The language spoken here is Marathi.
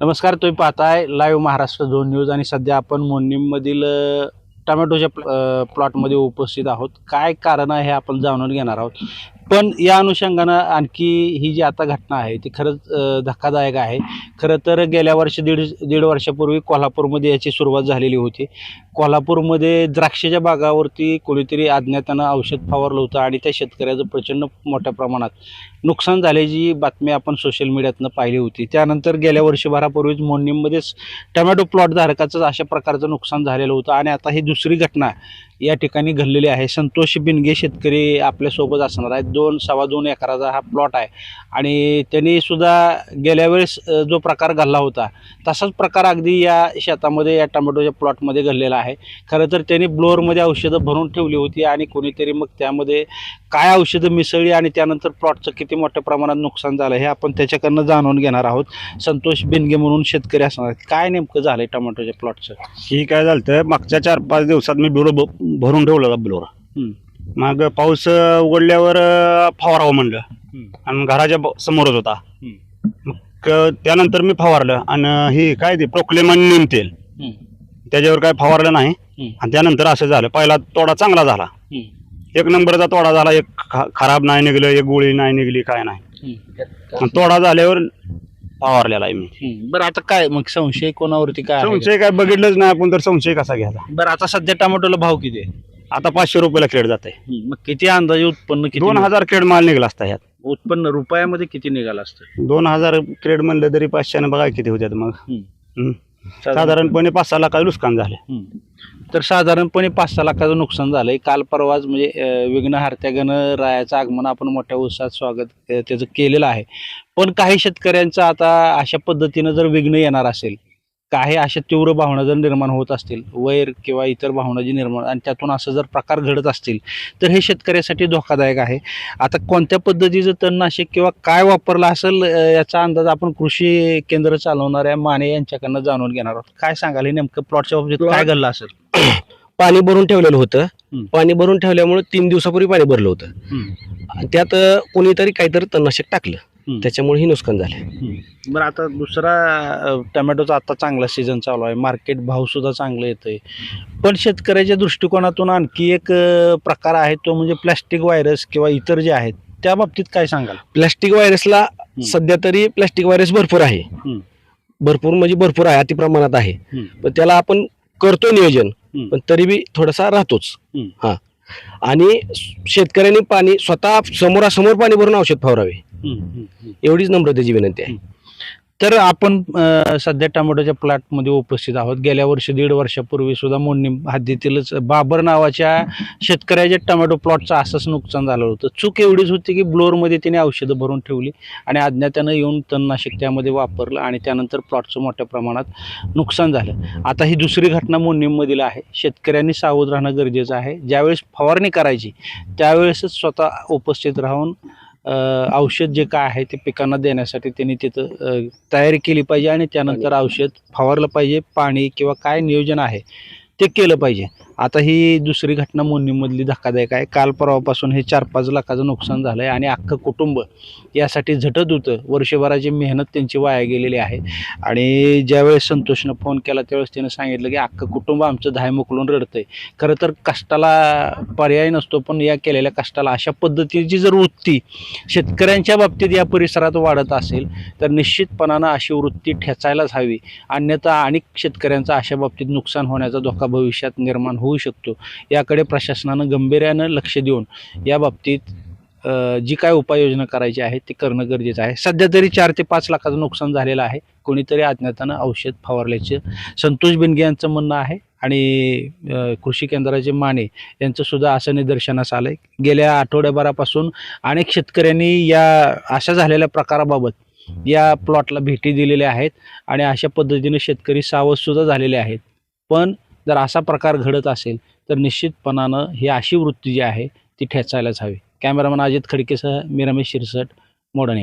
नमस्कार तुम्ही पाहताय लाईव्ह महाराष्ट्र झोन न्यूज आणि सध्या आपण मोन्नीमधील टोमॅटोच्या प्लॉटमध्ये उपस्थित आहोत. काय कारण आहे हे आपण जाणून घेणार आहोत. पण या अनुषंगानं आणखी ही जी आता घटना आहे ती खरंच धक्कादायक आहे. खरं तर गेल्या वर्षी दीड दीड वर्षापूर्वी कोल्हापूरमध्ये याची सुरुवात झालेली होती. कोल्हापूरमध्ये द्राक्षाच्या बागावरती कोणीतरी अज्ञातानं औषध फवारलं होतं आणि त्या शेतकऱ्याचं प्रचंड मोठ्या प्रमाणात नुकसान झाल्याची बातमी आपण सोशल मीडियातनं पाहिली होती. त्यानंतर गेल्या वर्षभरापूर्वीच मोडणीमध्येच टमॅटो प्लॉटधारकाचं अशा प्रकारचं नुकसान झालेलं होतं आणि आता ही दुसरी घटना या ठिकाणी घडलेली आहे. संतोष बिनगे शेतकरी आपल्यासोबत असणार आहेत. दोन सव्वा दोन एकराचा हा प्लॉट आहे. आणि त्यांनी सुद्धा गेल्या वेळेस जो प्रकार घडला होता तसाच प्रकार अगदी या शेतामध्ये या टोमॅटोच्या प्लॉटमध्ये घडलेला आहे. खरं तर त्यांनी ब्लोअरमध्ये औषधं भरून ठेवली होती आणि कोणीतरी मग त्यामध्ये काय औषधं मिसळली आणि त्यानंतर प्लॉटचं किती मोठ्या प्रमाणात नुकसान झालं हे आपण त्याच्याकडनं जाणून घेणार आहोत. संतोष बिनगे म्हणून शेतकरी असणार काय नेमकं झालं आहे टोमॅटोच्या प्लॉटचं ही काय झालं तर मागच्या चार पाच दिवसात मी बिलो भरून ठेवलं बिलोर हम्म. मग पाऊस उघडल्यावर फवारावं म्हणलं. आणि घराच्या ब- समोरच होता. मग त्यानंतर मी फवारलं आणि ही काय ते प्रोक्लेम आणि नीम तेल. त्याच्यावर काय फवारलं नाही. आणि त्यानंतर असं झालं पहिला तोडा चांगला झाला. एक नंबरचा तोडा झाला एक ख- खराब नाही निघलं एक गोळी नाही निघली काय नाही. आणि तोडा झाल्यावर फवारलेला आहे मी. बरं आता काय मग संशय कोणावरती काय आहे? संशय काय बघितलंच नाही आपण तर संशय कसा घ्यायचा बरं आता सध्या टोमॅटोला भाव किती आहे आता पाचशे रुपयाला क्रेड जात आहे. मग किती अंदाजे उत्पन्न किती दोन हजार क्रेड माल निघला असता ह्यात उत्पन्न रुपयामध्ये किती निघालं असतं दोन हजार क्रेड म्हणलं तरी पाचशेने बघा किती होत्यात मग. हम्म. साधारणपणे पाच सहा लाखाचं नुकसान झाले हम्म. तर साधारणपणे पाच सहा लाखाचं नुकसान झालंय काल परवाच म्हणजे अं, विघ्नहर्त्या गणरायाचं आगमन आपण मोठ्या उत्साहात स्वागत अं, त्याचं केलेलं आहे पण काही शेतकऱ्यांचं आता अशा पद्धतीनं जर विघ्न येणार असेल काही अशा तीव्र भावना जर निर्माण होत असतील वैर किंवा इतर भावना जी निर्माण आणि त्यातून असं जर प्रकार घडत असतील तर हे शेतकऱ्यासाठी धोकादायक आहे. आता कोणत्या पद्धतीचं तणनाशक किंवा काय वापरलं असेल याचा अंदाज आपण कृषी केंद्र चालवणाऱ्या माने यांच्याकडनं जाणून घेणार आहोत. काय सांगाल? हे नेमकं प्लॉटच्या बाबतीत काय घडलं असेल? पाणी भरून ठेवलेलं होतं. पाणी भरून ठेवल्यामुळे तीन दिवसापूर्वी पाणी भरलं होतं. त्यात कोणीतरी काहीतरी तणनाशक टाकलं. त्याच्यामुळे ही नुकसान झाले बरं आता दुसरा अ, टोमॅटोचा आता चांगला सीझन चालू आहे. मार्केट भाव सुद्धा चांगलं येतंय. पण शेतकऱ्याच्या दृष्टिकोनातून आणखी एक अ, प्रकार आहे तो म्हणजे प्लॅस्टिक व्हायरस किंवा इतर जे आहेत त्या बाबतीत काय सांगाल? प्लॅस्टिक व्हायरसला सध्या तरी प्लॅस्टिक व्हायरस भरपूर आहे. हम्म. भरपूर म्हणजे भरपूर आहे अतिप्रमाणात आहे. हम्म. पण त्याला आपण करतो नियोजन हम्म. पण तरी बी थोडासा राहतोच. हम्म. हा. आणि शेतकऱ्यांनी पाणी स्वतः समोरासमोर पाणी भरून औषध फवारावे. एवढीच नम्रतेची विनंती आहे. तर आपण सध्या टोमॅटोच्या प्लॉटमध्ये उपस्थित आहोत. गेल्या वर्षी दीड वर्षापूर्वी सुद्धा मोडणी हद्दीतीलच बाबर नावाच्या शेतकऱ्याच्या टोमॅटो प्लॉटचं असंच नुकसान झालं होतं. चूक एवढीच होती की ब्लोअरमध्ये तिने औषधं भरून ठेवली आणि अज्ञात्यानं येऊन तणनाशक त्यामध्ये वापरलं आणि त्यानंतर प्लॉटचं मोठ्या प्रमाणात नुकसान झालं. आता ही दुसरी घटना मोडणीमधील आहे. शेतकऱ्यांनी सावध राहणं गरजेचं आहे. ज्यावेळेस फवारणी करायची त्यावेळेसच स्वतः उपस्थित राहून औषध जे काय आहे ते पिकांना देण्यासाठी त्यांनी तिथं तयारी केली पाहिजे आणि त्यानंतर औषध फवारलं पाहिजे. पाणी किंवा काय नियोजन आहे ते केलं पाहिजे. आता ही दुसरी घटना मोनीमधली धक्कादायक आहे. काल परवापासून हे चार पाच लाखाचं नुकसान झालं आहे आणि अख्खं कुटुंब यासाठी झटत होतं. वर्षभराची मेहनत त्यांची वाया गेलेली आहे. आणि ज्यावेळेस संतोषनं फोन केला त्यावेळेस त्यानं सांगितलं की अख्खं कुटुंब आमचं धाय मोकलून रडतंय. खरं तर कष्टाला पर्याय नसतो पण या केलेल्या कष्टाला अशा पद्धतीची जर वृत्ती शेतकऱ्यांच्या बाबतीत या परिसरात वाढत असेल तर निश्चितपणानं अशी वृत्ती ठेचायलाच हवी. अन्यथा अनेक शेतकऱ्यांचं अशा बाबतीत नुकसान होण्याचा धोका भविष्यात निर्माण होऊ शकतो. याकडे प्रशासनानं गंभीर्यानं लक्ष देऊन या बाबतीत जी काय उपाययोजना करायची आहे ती करणं गरजेचं आहे. सध्या तरी चार ते पाच लाखाचं नुकसान झालेलं आहे. कोणीतरी अज्ञातानं औषध फवारल्याचं संतोष बिनगे यांचं म्हणणं आहे आणि कृषी केंद्राचे माने यांचं सुद्धा असं निदर्शनास आलं आहे गेल्या आठवड्याभरापासून अनेक शेतकऱ्यांनी या अशा झालेल्या प्रकाराबाबत या प्लॉटला भेटी दिलेल्या आहेत आणि अशा पद्धतीने शेतकरी सावधसुद्धा झालेले आहेत. पण जर असा प्रकार घडत असेल तर निश्चितपणानं ही अशी वृत्ती जी आहे ती ठेचायलाच हवी. कॅमेरामन अजित खडकेसह मी रमेश शिरसट मोडा